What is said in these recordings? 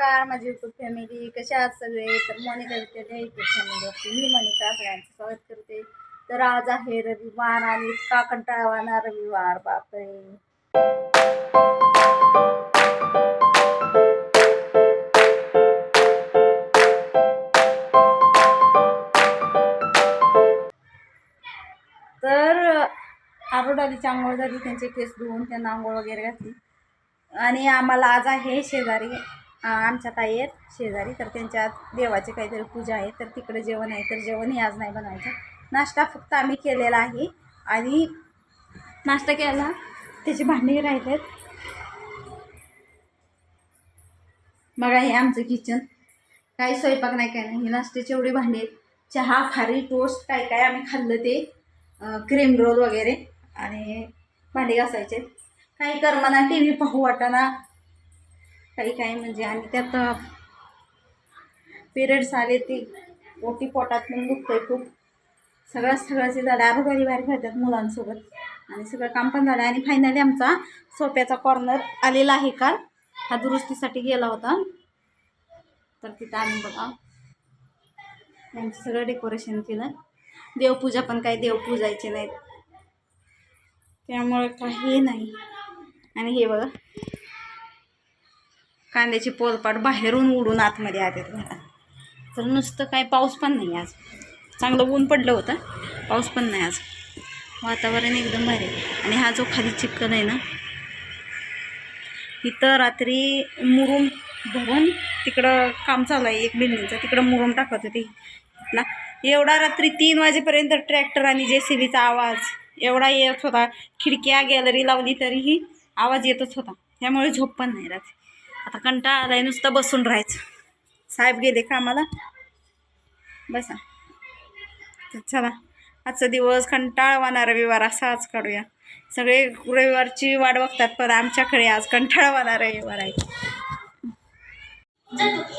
नमस्कार माझी YouTube family कशा आहात सगळे? तर मोनिका विद्यालय युट्यूब फॅमिलीवरती मी मोनिका सगळ्यांचं स्वागत करते. तर आज आहे रविवार आणि इतका कंटाळवाना रविवार बापरे. तर आरोडालीची आंघोळ झाली त्यांचे केस धुवून त्यांना आंघोळ वगैरे घातली. आणि आम्हाला आज आहे शेजारी आमच्या ताई आहेत शेजारी तर त्यांच्या देवाची काहीतरी पूजा आहे तर तिकडे जेवण आहे तर जेवणही आज नाही बनवायचं. नाश्ता फक्त आम्ही केलेला आहे आणि नाश्ता केला त्याची भांडी राहिलेत. बघा हे आमचं किचन काही स्वयंपाक नाही काय नाही. हे नाश्त्याची एवढी भांडी आहेत. चहा खारी टोस्ट काय काय आम्ही खाल्लं ते क्रीम रोल वगैरे आणि भांडी घासायचे काही करमाना टी व्ही पाहू वाटाना काही काही म्हणजे आणि त्यात पिरियड्स आले ते ओटी पोटात पण दुखतंय खूप. सगळं सगळ्याचे झालं आरोग्याची बाहेर खेळतात मुलांसोबत. आणि सगळं काम पण झालं. आणि फायनली आमचा सोप्याचा कॉर्नर आलेला आहे काल. हा दुरुस्तीसाठी गेला होता. तर तिथं आम्ही बघा. यांचं सगळं डेकोरेशन केलं. देवपूजा पण काही देव पूजायचे नाहीत. त्यामुळे काही नाही. आणि हे बघा. कांद्याची पोलपाट बाहेरून उडून आतमध्ये आले घरात तर नुसतं काय पाऊस पण नाही आज. चांगलं ऊन पडलं होतं. पाऊस पण नाही आज. वातावरण एकदम भारी आहे. आणि हा जो खाली चिकन आहे ना इथं रात्री मुरुम भरून तिकडं काम चालू आहे एक बिल्डिंगचं. तिकडं मुरुम टाकत होती. ना एवढा रात्री तीन वाजेपर्यंत ट्रॅक्टर आणि जे सी बीचा आवाज एवढा येत होता. खिडक्या गॅलरी लावली तरीही आवाज येतच होता. त्यामुळे झोप पण नाही रात्री. आता कंटाळा आलाय नुसतं बसून राहायचं. साहेब गेले कामाला. बसा. तर चला आजचा दिवस कंटाळवाना रविवार असा आज काढूया. सगळे रविवारची वाट बघतात पण आमच्याकडे आज कंटाळवाना रविवार आहे. चला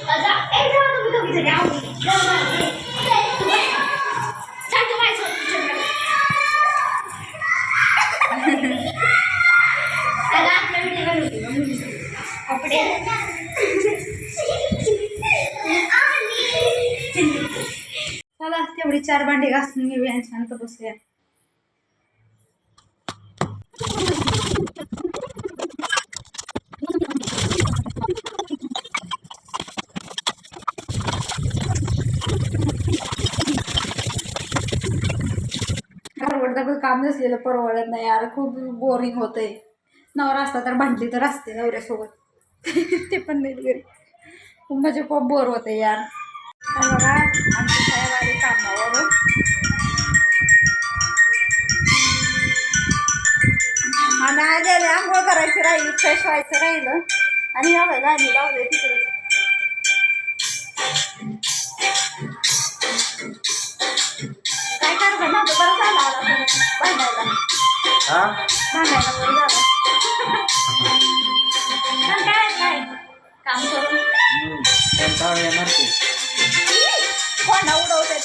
चार भांडी घासून घेऊया आणि शांत बसूया. परवडतं काम नसलेलं परवडत नाही यार खूप बोरिंग होतंय. नवरा असता तर भांडली तर असते नवऱ्यासोबत. ते पण नाही घरी. खूप म्हणजे खूप बोर होते यार. तर बघा आमची साहेब आली कामावरून आम्ही आलेले आंघोळ करायची राहिली फ्रेश व्हायचं राहिलं आणि या बघा आम्ही लावले तिकडे काय करतो ना बरं झालं आला भांडायला भांडायला बरं झालं काम करून येणार ते. उडवतात.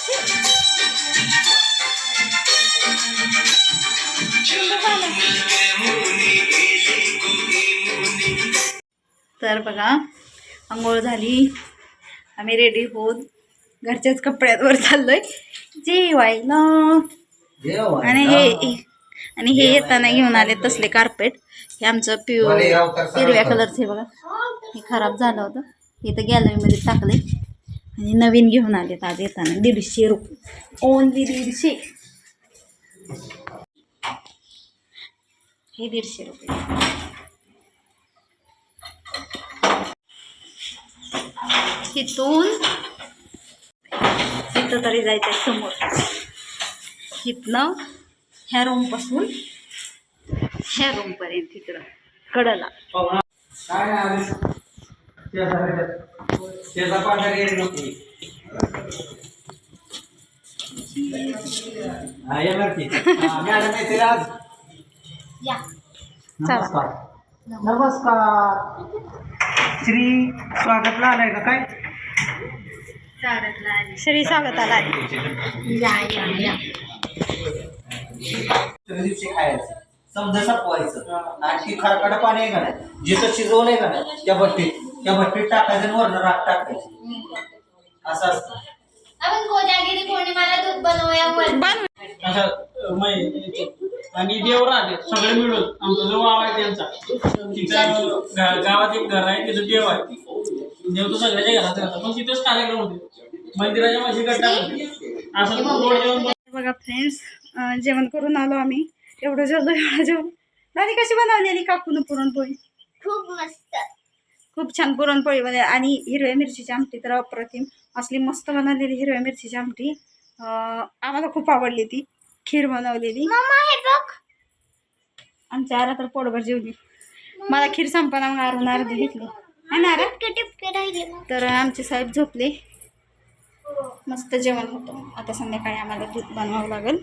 तर बघा आंघोळ झाली. आम्ही रेडी होत घरच्याच कपड्यावर चाललोय. जेवायला आणि हे आणि हे येताना घेऊन आले तसले कार्पेट हे आमचं पिव हिरव्या कलरचे बघा. हे खराब झालं होतं. हे तर गॅलरीमध्ये टाकले आणि नवीन घेऊन आलेत आज येताना. दीडशे रुपये. ओनली दीडशे. हे दीडशे रुपये. इथून इथं तरी जायचं आहे समोर. इथनं ह्या रूमपासून ह्या रूमपर्यंत तिकडं कडला. काय त्याचा पांढरा येत नव्हती. हा येणार की हा, मॅडम येतील आज? या. नमस्कार. नमस्कार. श्री स्वागतला आलाय का काय? श्री स्वागताला. या या या. त्या दिवशी खायचं. समजा सपवायचं. आणि ती खडखड पाणी आहे का नाही? जिथं शिजवलंय का नाही? त्या भट्टीत त्या भट्टीत टाकायचं आणि वरनं राख टाकायची. असं असतं. आपण कोजागिरी पौर्णिमाला दूध बनवूया वर बन अशा अं, मै- याचे. आणि देव राहते सगळे मिळून. आमचा जो गाव आहे त्यांचा. तिथं गा- गावात एक घर आहे तिथं देव आहे. देव तर सगळ्याच्या घरात राहतात पण तिथंच कार्यक्रम होते. मंदिराच्या माशी होते असं गोड जेवण बघा फ्रेंड्स जेवण करून आलो आम्ही. एवढं जेवलो एवढं जेवण दादी कशी बनवलेली काकून पुरणपोळी? खूप मस्त. खूप छान पुरणपोळी बनवली आणि हिरव्या मिरचीची आमटी तर अप्रतिम. असली मस्त बनवलेली हिरव्या मिरचीची आमटी. आम्हाला खूप आवडली ती. खीर बनवलेली. हे आमच्या आरा तर पोटभर जेवली. मला खीर संपना मग आरून अर्धी घेतली. है तर आमचे साहेब झोपले. मस्त जेवण होतं. आता संध्याकाळी आम्हाला दूध बनवावं लागेल.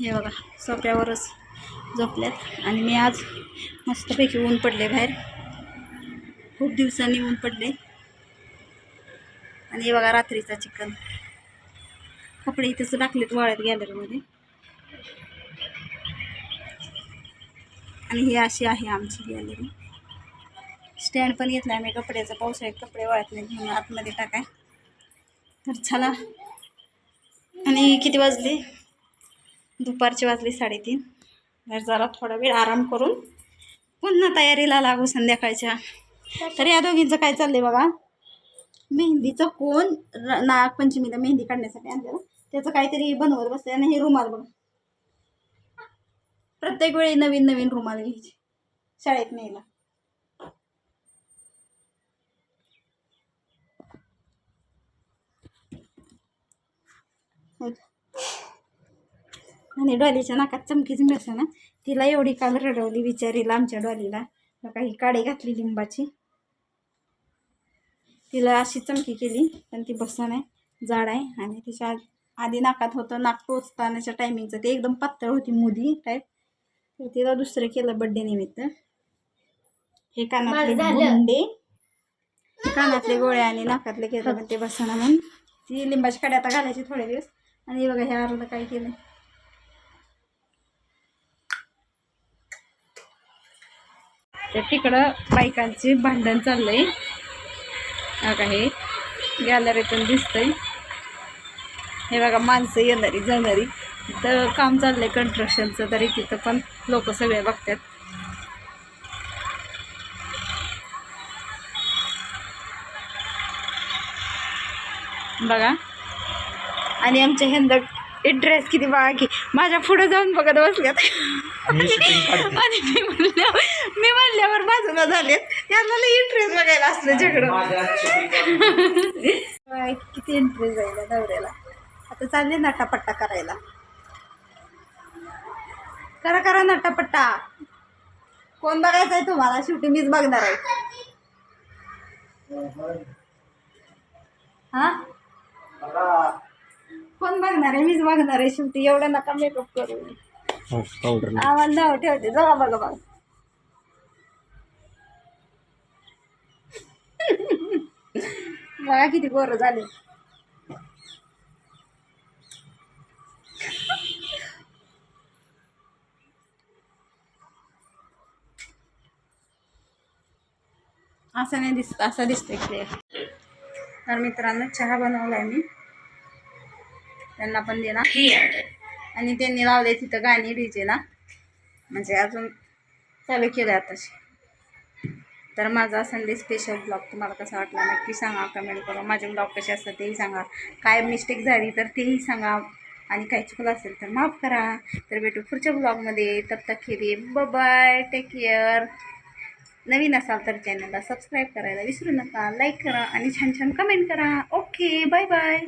हे बघा सोप्यावरच झोपल्यात. आणि मी आज मस्तपैकी ऊन पडले बाहेर. खूप दिवसांनी ऊन पडले आणि हे बघा रात्रीचा चिकन. कपडे इथेच टाकलेत वाळ्यात गॅलरीमध्ये. आणि ही अशी आहे आमची गॅलरी. स्टँड पण घेतला आम्ही कपड्याचा. पावसाळ्यात कपडे वाळत नाही घेऊन आतमध्ये टाकाय. तर चला. आणि किती वाजले? दुपारचे वाजले साडेतीन. तर जरा थोडा वेळ आराम करून पुन्हा तयारीला लागू संध्याकाळच्या. तर या दोघींचं काय चाललंय बघा? मेहंदीचं कोण नागपंचमीला मेहंदी काढण्यासाठी आणलेलं? त्याचं काहीतरी बनवत बसते आणि हे रुमाल बघा. प्रत्येक वेळी नवीन नवीन रुमाल घ्यायचे. शाळेत न्यायला. हो आणि डॉलीच्या नाकात चमकीच मिळसा ना. तिला एवढी काल रडवली विचारीला आमच्या डॉलीला. काही काडी घातली लिंबाची. तिला अशी चमकी केली पण ती बसा नाही जाड आहे आणि तिच्या आध- नाकात होतं नाक टोचतानाच्या टायमिंगचं ते एकदम पातळ होती मुदी टाईप तर तिला दुसरं केलं बड्डे निमित्त. हे कानातले. गुंडे. कानातले गोळे आणि नाकातले केलं पण ते बसना म्हणून. ती लिंबाची काडी आता घालायची थोडे दिवस. आणि बघा हे अर्ध काय केलं तर तिकडं बायकांचे भांडण चाललंय. बघा हे गॅलरीतून दिसतंय. हे बघा माणसं येणारी जाणारी. तिथं काम चाललंय कन्स्ट्रक्शनचं तरी तिथं पण लोक सगळे बघतात. बघा. आणि आमच्या ह्यांदा ड्रेस किती बघा की. माझ्या पुढे जाऊन बघत बसल्यात. आणि मी म्हणल्या मी म्हणल्यावर बाजूला झालेत. यांना लई इंटरेस्ट बघायला असलं झगडं. किती इंटरेस्ट जायला दौऱ्याला आता चालले नटापट्टा करायला. करा करा नटापट्टा. कोण बघायचं आहे तुम्हाला? शेवटी मीच बघणार आहे. हा? बघा. कोण बघणार आहे? मीच बघणार आहे शेवटी. एवढं नका मेकअप करू. आम्हाला नाव ठेवते. बघा बघा बघा. बघा किती गोरं झाले. असं नाही दिसत असं दिसतंय क्लिअर तर मित्रांनो चहा बनवला आहे मी. त्यांना पण देणार. आणि त्यांनी लावले तिथं गाणी डीजेला. म्हणजे अजून चालू केलं आताशी. तर माझा संडे स्पेशल ब्लॉग तुम्हाला कसा वाटला नक्की सांगा कमेंट करा माझे ब्लॉग कसे असतात तेही सांगा. काय मिस्टेक झाली तर तेही सांगा. आणि काही चुकलं असेल तर माफ करा. तर भेटू पुढच्या ब्लॉगमध्ये तब तक बाय टेक केअर नवीन असाल तर चॅनलला सबस्क्राईब करायला विसरू नका. लाईक करा आणि छान छान कमेंट करा. Okay bye bye